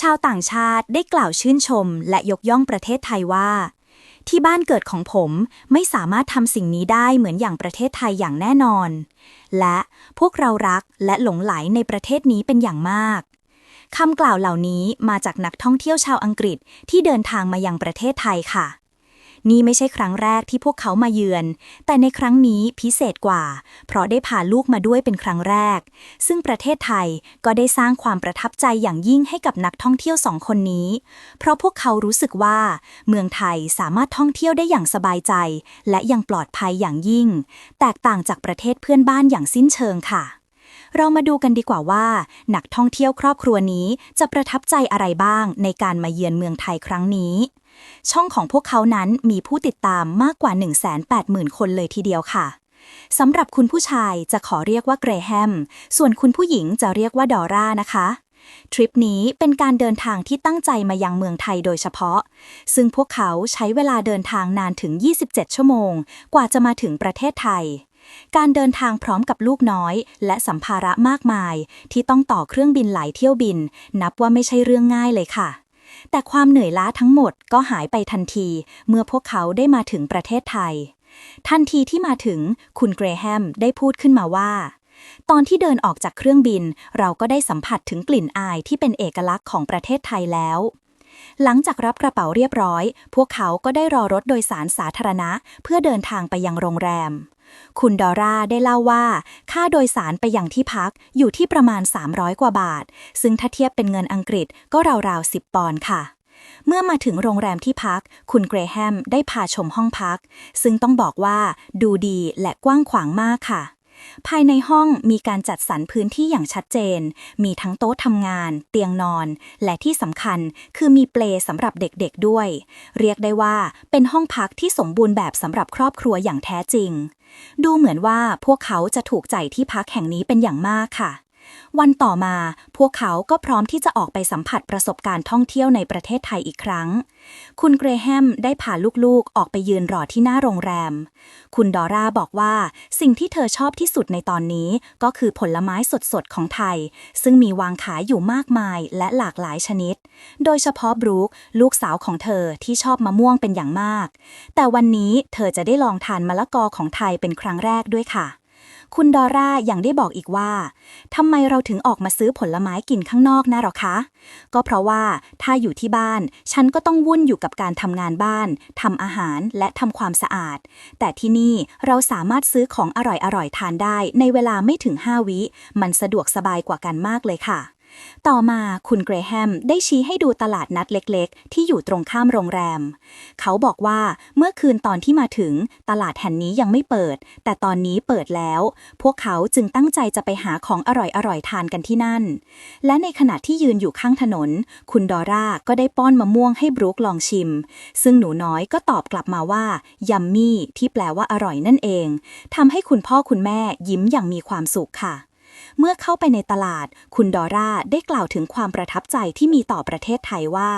ชาวต่างชาติได้กล่าวชื่นชมและยกย่องประเทศไทยว่า ที่บ้านเกิดของผมไม่สามารถทำสิ่งนี้ได้เหมือนอย่างประเทศไทยอย่างแน่นอน และพวกเรารักและหลงไหลในประเทศนี้เป็นอย่างมากคำกล่าวเหล่านี้มาจากนักท่องเที่ยวชาวอังกฤษที่เดินทางมายังประเทศไทยค่ะ นี่ไม่ใช่ครั้งแรกที่พวกเขามาเยือน แต่ในครั้งนี้พิเศษกว่า เพราะได้พาลูกมาด้วยเป็นครั้งแรก ซึ่งประเทศไทยก็ได้สร้างความประทับใจอย่างยิ่งให้กับนักท่องเที่ยวสองคนนี้ เพราะพวกเขารู้สึกว่า เมืองไทยสามารถท่องเที่ยวได้อย่างสบายใจ และยังปลอดภัยอย่างยิ่ง แตกต่างจากประเทศเพื่อนบ้านอย่างสิ้นเชิงค่ะเรามาดูกันดีกว่าว่า นักท่องเที่ยวครอบครัวนี้จะประทับใจอะไรบ้างในการมาเยือนเมืองไทยครั้งนี้ ช่องของพวกเขานั้นมีผู้ติดตามมากกว่า 180,000 คนเลยทีเดียวค่ะสำหรับคุณผู้ชายจะขอเรียกว่าเกรแฮม ส่วนคุณผู้หญิงจะเรียกว่าดอร่านะคะ ทริปนี้เป็นการเดินทางที่ตั้งใจมายังเมืองไทยโดยเฉพาะ ซึ่งพวกเขาใช้เวลาเดินทางนานถึง 27 ชั่วโมง กว่าจะมาถึงประเทศไทย การเดินทางพร้อมกับลูกน้อย และสัมภาระมากมาย ที่ต้องต่อเครื่องบินหลายเที่ยวบิน นับว่าไม่ใช่เรื่องง่ายเลยค่ะ แต่ความเหนื่อยล้าทั้งหมดก็หายไปทันที เมื่อพวกเขาได้มาถึงประเทศไทย ทันทีที่มาถึงคุณเกรแฮมได้พูดขึ้นมาว่า ตอนที่เดินออกจากเครื่องบิน เราก็ได้สัมผัสถึงกลิ่นอายที่เป็นเอกลักษณ์ของประเทศไทยแล้ว หลังจากรับกระเป๋าเรียบร้อย พวกเขาก็ได้รอรถโดยสารสาธารณะ เพื่อเดินทางไปยังโรงแรม คุณดอร่าได้เล่าว่า ค่าโดยสารไปยังที่พักอยู่ที่ประมาณ 300 กว่าบาท ซึ่งถ้าเทียบเป็นเงินอังกฤษก็ราวๆ 10 ปอนด์ค่ะเมื่อมาถึงโรงแรมที่พัก คุณเกรแฮมได้พาชมห้องพัก ซึ่งต้องบอกว่าดูดีและกว้างขวางมากค่ะ ภายในห้องมีการจัดสรรพื้นที่อย่างชัดเจน มีทั้งโต๊ะทำงาน เตียงนอน และที่สำคัญคือมีเปลสำหรับเด็กๆด้วย เรียกได้ว่าเป็นห้องพักที่สมบูรณ์แบบสำหรับครอบครัวอย่างแท้จริง ดูเหมือนว่าพวกเขาจะถูกใจที่พักแห่งนี้เป็นอย่างมากค่ะ วันต่อมาพวกเขาก็พร้อมที่จะออกไปสัมผัสประสบการณ์ท่องเที่ยวในประเทศไทยอีกครั้ง คุณเกรแฮมได้พาลูกๆออกไปยืนรอที่หน้าโรงแรม คุณดอร่าบอกว่าสิ่งที่เธอชอบที่สุดในตอนนี้ก็คือผลไม้สดๆของไทย ซึ่งมีวางขายอยู่มากมายและหลากหลายชนิด โดยเฉพาะบรูคลูกสาวของเธอที่ชอบมะม่วงเป็นอย่างมาก แต่วันนี้เธอจะได้ลองทานมะละกอของไทยเป็นครั้งแรกด้วยค่ะ คุณดอร่ายังได้บอกอีกว่าทำไมเราถึงออกมาซื้อผลไม้กินข้างนอกนะหรอคะ ก็เพราะว่าถ้าอยู่ที่บ้าน ฉันก็ต้องวุ่นอยู่กับการทำงานบ้านทำอาหารและทำความสะอาด แต่ที่นี่เราสามารถซื้อของอร่อยๆทานได้ในเวลาไม่ถึง 5 วิ มันสะดวกสบายกว่ากันมากเลยค่ะ ต่อมาคุณเกรแฮมได้ชี้ให้ดูตลาดนัดเล็กๆ ที่อยู่ตรงข้ามโรงแรม เขาบอกว่าเมื่อคืนตอนที่มาถึงตลาดแห่งนี้ยังไม่เปิด แต่ตอนนี้เปิดแล้ว พวกเขาจึงตั้งใจจะไปหาของอร่อยๆทานกันที่นั่น และในขณะที่ยืนอยู่ข้างถนน คุณดอร่าก็ได้ป้อนมะม่วงให้บรูคลองชิม ซึ่งหนูน้อยก็ตอบกลับมาว่ายัมมี่ที่แปลว่าอร่อยนั่นเองทำให้คุณพ่อคุณแม่ยิ้มอย่างมีความสุขค่ะ เมื่อเข้าไปในตลาด คุณดอร่าได้กล่าวถึงความประทับใจที่มีต่อประเทศไทยว่า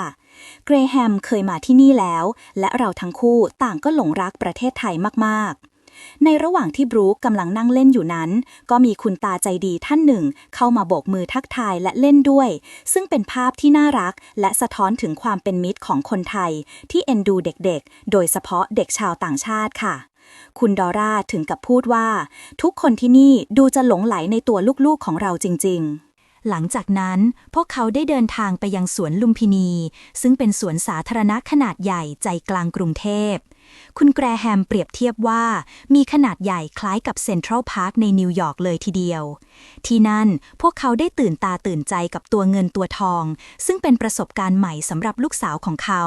เกรแฮมเคยมาที่นี่แล้ว และเราทั้งคู่ต่างก็หลงรักประเทศไทยมาก ๆในระหว่างที่บรูคกำลังนั่งเล่นอยู่นั้น ก็มีคุณตาใจดีท่านหนึ่ง เข้ามาโบกมือทักทายและเล่นด้วย ซึ่งเป็นภาพที่น่ารัก และสะท้อนถึงความเป็นมิตรของคนไทย ที่เอ็นดูเด็กๆ โดยเฉพาะเด็กชาวต่างชาติค่ะ คุณดอร่าถึงกับพูดว่า ทุกคนที่นี่ดูจะหลงไหลในตัวลูกๆของเราจริง ๆ หลังจากนั้นพวกเขาได้เดินทางไปยังสวนลุมพินี ซึ่งเป็นสวนสาธารณะขนาดใหญ่ใจกลางกรุงเทพ คุณแกรแฮมเปรียบเทียบว่า มีขนาดใหญ่คล้ายกับเซ็นทรัลพาร์คในนิวยอร์กเลยทีเดียว ที่นั่นพวกเขาได้ตื่นตาตื่นใจกับตัวเงินตัวทอง ซึ่งเป็นประสบการณ์ใหม่สำหรับลูกสาวของเขา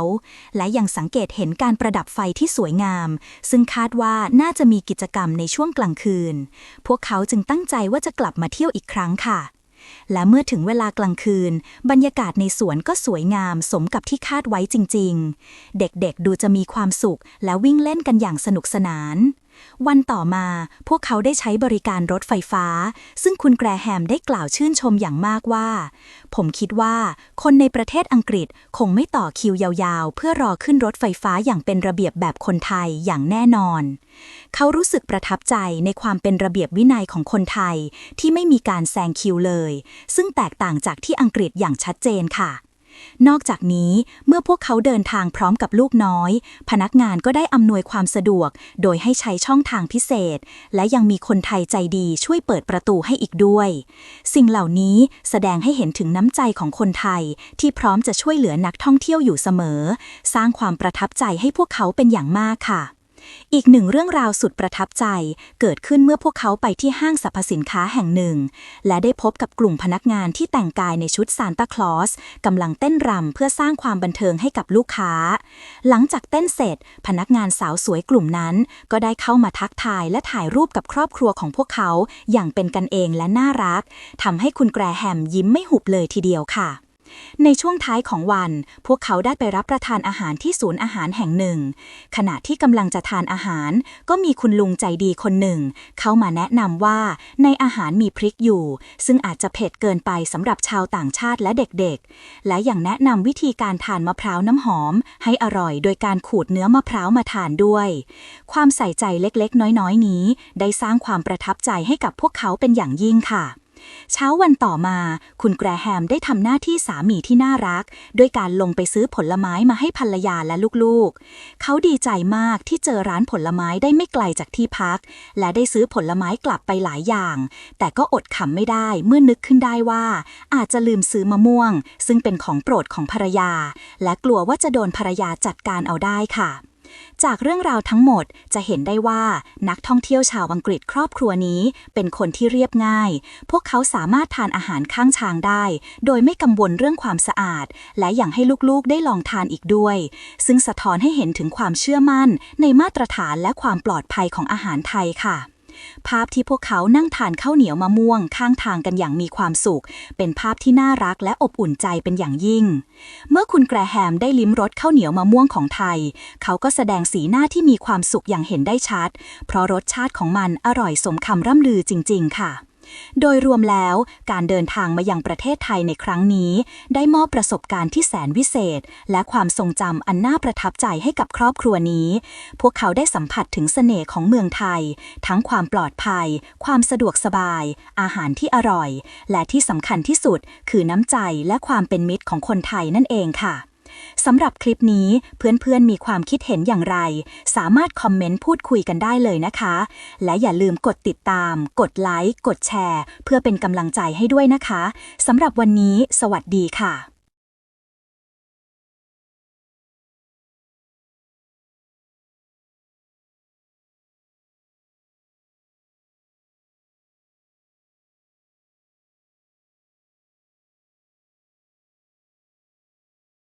และยังสังเกตเห็นการประดับไฟที่สวยงาม ซึ่งคาดว่าน่าจะมีกิจกรรมในช่วงกลางคืน พวกเขาจึงตั้งใจว่าจะกลับมาเที่ยวอีกครั้งค่ะ และเมื่อถึงเวลากลางคืน บรรยากาศในสวนก็สวยงามสมกับที่คาดไว้จริง ๆ เด็กๆดูจะมีความสุขและวิ่งเล่นกันอย่างสนุกสนาน วันต่อมาพวกเขาได้ใช้บริการรถไฟฟ้า ซึ่งคุณแกรแฮมได้กล่าวชื่นชมอย่างมากว่า ผมคิดว่าคนในประเทศอังกฤษคงไม่ต่อคิวยาวๆ เพื่อรอขึ้นรถไฟฟ้าอย่างเป็นระเบียบแบบคนไทยอย่างแน่นอน เขารู้สึกประทับใจในความเป็นระเบียบวินัยของคนไทย ที่ไม่มีการแซงคิวเลย ซึ่งแตกต่างจากที่อังกฤษอย่างชัดเจนค่ะ นอกจากนี้เมื่อพวกเขาเดินทางพร้อมกับลูกน้อย พนักงานก็ได้อำนวยความสะดวก โดยให้ใช้ช่องทางพิเศษ และยังมีคนไทยใจดีช่วยเปิดประตูให้อีกด้วย สิ่งเหล่านี้แสดงให้เห็นถึงน้ำใจของคนไทย ที่พร้อมจะช่วยเหลือนักท่องเที่ยวอยู่เสมอ สร้างความประทับใจให้พวกเขาเป็นอย่างมากค่ะ อีกหนึ่งเรื่องราวสุดประทับใจ เกิดขึ้นเมื่อพวกเขาไปที่ห้างสรรพสินค้าแห่งหนึ่ง และได้พบกับกลุ่มพนักงานที่แต่งกายในชุดซานตาคลอสกำลังเต้นรำเพื่อสร้างความบันเทิงให้กับลูกค้า หลังจากเต้นเสร็จ พนักงานสาวสวยกลุ่มนั้น ก็ได้เข้ามาทักทายและถ่ายรูปกับครอบครัวของพวกเขา อย่างเป็นกันเองและน่ารักทำให้คุณแกรแฮมยิ้มไม่หุบเลยทีเดียวค่ะ ในช่วงท้ายของวัน พวกเขาได้ไปรับประทานอาหารที่ศูนย์อาหารแห่งหนึ่ง ขณะที่กำลังจะทานอาหาร ก็มีคุณลุงใจดีคนหนึ่ง เข้ามาแนะนำว่าในอาหารมีพริกอยู่ ซึ่งอาจจะเผ็ดเกินไปสำหรับชาวต่างชาติและเด็กๆ และยังแนะนำวิธีการทานมะพร้าวน้ำหอม ให้อร่อยโดยการขูดเนื้อมะพร้าวมาทานด้วย ความใส่ใจเล็กๆ น้อยๆ นี้ ได้สร้างความประทับใจให้กับพวกเขาเป็นอย่างยิ่งค่ะ เช้าวันต่อมา คุณแกรแฮมได้ทำหน้าที่สามีที่น่ารัก ด้วยการลงไปซื้อผลไม้มาให้ภรรยาและลูกๆ เขาดีใจมากที่เจอร้านผลไม้ได้ไม่ไกลจากที่พัก และได้ซื้อผลไม้กลับไปหลายอย่าง แต่ก็อดขำไม่ได้เมื่อนึกขึ้นได้ว่า อาจจะลืมซื้อมะม่วง ซึ่งเป็นของโปรดของภรรยา และกลัวว่าจะโดนภรรยาจัดการเอาได้ค่ะ จากเรื่องราวทั้งหมดจะเห็นได้ว่านักท่องเที่ยวชาวอังกฤษครอบครัวนี้ เป็นคนที่เรียบง่าย พวกเขาสามารถทานอาหารข้างทางได้ โดยไม่กังวลเรื่องความสะอาด และอย่างให้ลูกๆได้ลองทานอีกด้วย ซึ่งสะท้อนให้เห็นถึงความเชื่อมั่น ในมาตรฐานและความปลอดภัยของอาหารไทยค่ะ ภาพที่พวกเขานั่งทานข้าวเหนียวมะม่วงข้างทางกันอย่างมีความสุข เป็นภาพที่น่ารักและอบอุ่นใจเป็นอย่างยิ่ง เมื่อคุณแกรแฮมได้ลิ้มรสข้าวเหนียวมะม่วงของไทย เขาก็แสดงสีหน้าที่มีความสุขอย่างเห็นได้ชัด เพราะรสชาติของมันอร่อยสมคำร่ำลือจริง ๆ ค่ะ โดยรวมแล้วการเดินทางมายังประเทศไทยในครั้งนี้ ได้มอบประสบการณ์ที่แสนวิเศษ และความทรงจำอันน่าประทับใจให้กับครอบครัวนี้ พวกเขาได้สัมผัสถึงเสน่ห์ของเมืองไทย ทั้งความปลอดภัย ความสะดวกสบาย อาหารที่อร่อย และที่สำคัญที่สุด คือน้ำใจและความเป็นมิตรของคนไทยนั่นเองค่ะ สำหรับคลิปนี้เพื่อนๆ มีความคิดเห็นอย่างไร สามารถคอมเมนต์พูดคุยกันได้เลยนะคะ และอย่าลืมกดติดตาม กดไลค์ กดแชร์ เพื่อเป็นกำลังใจให้ด้วยนะคะสำหรับวันนี้ สวัสดีค่ะ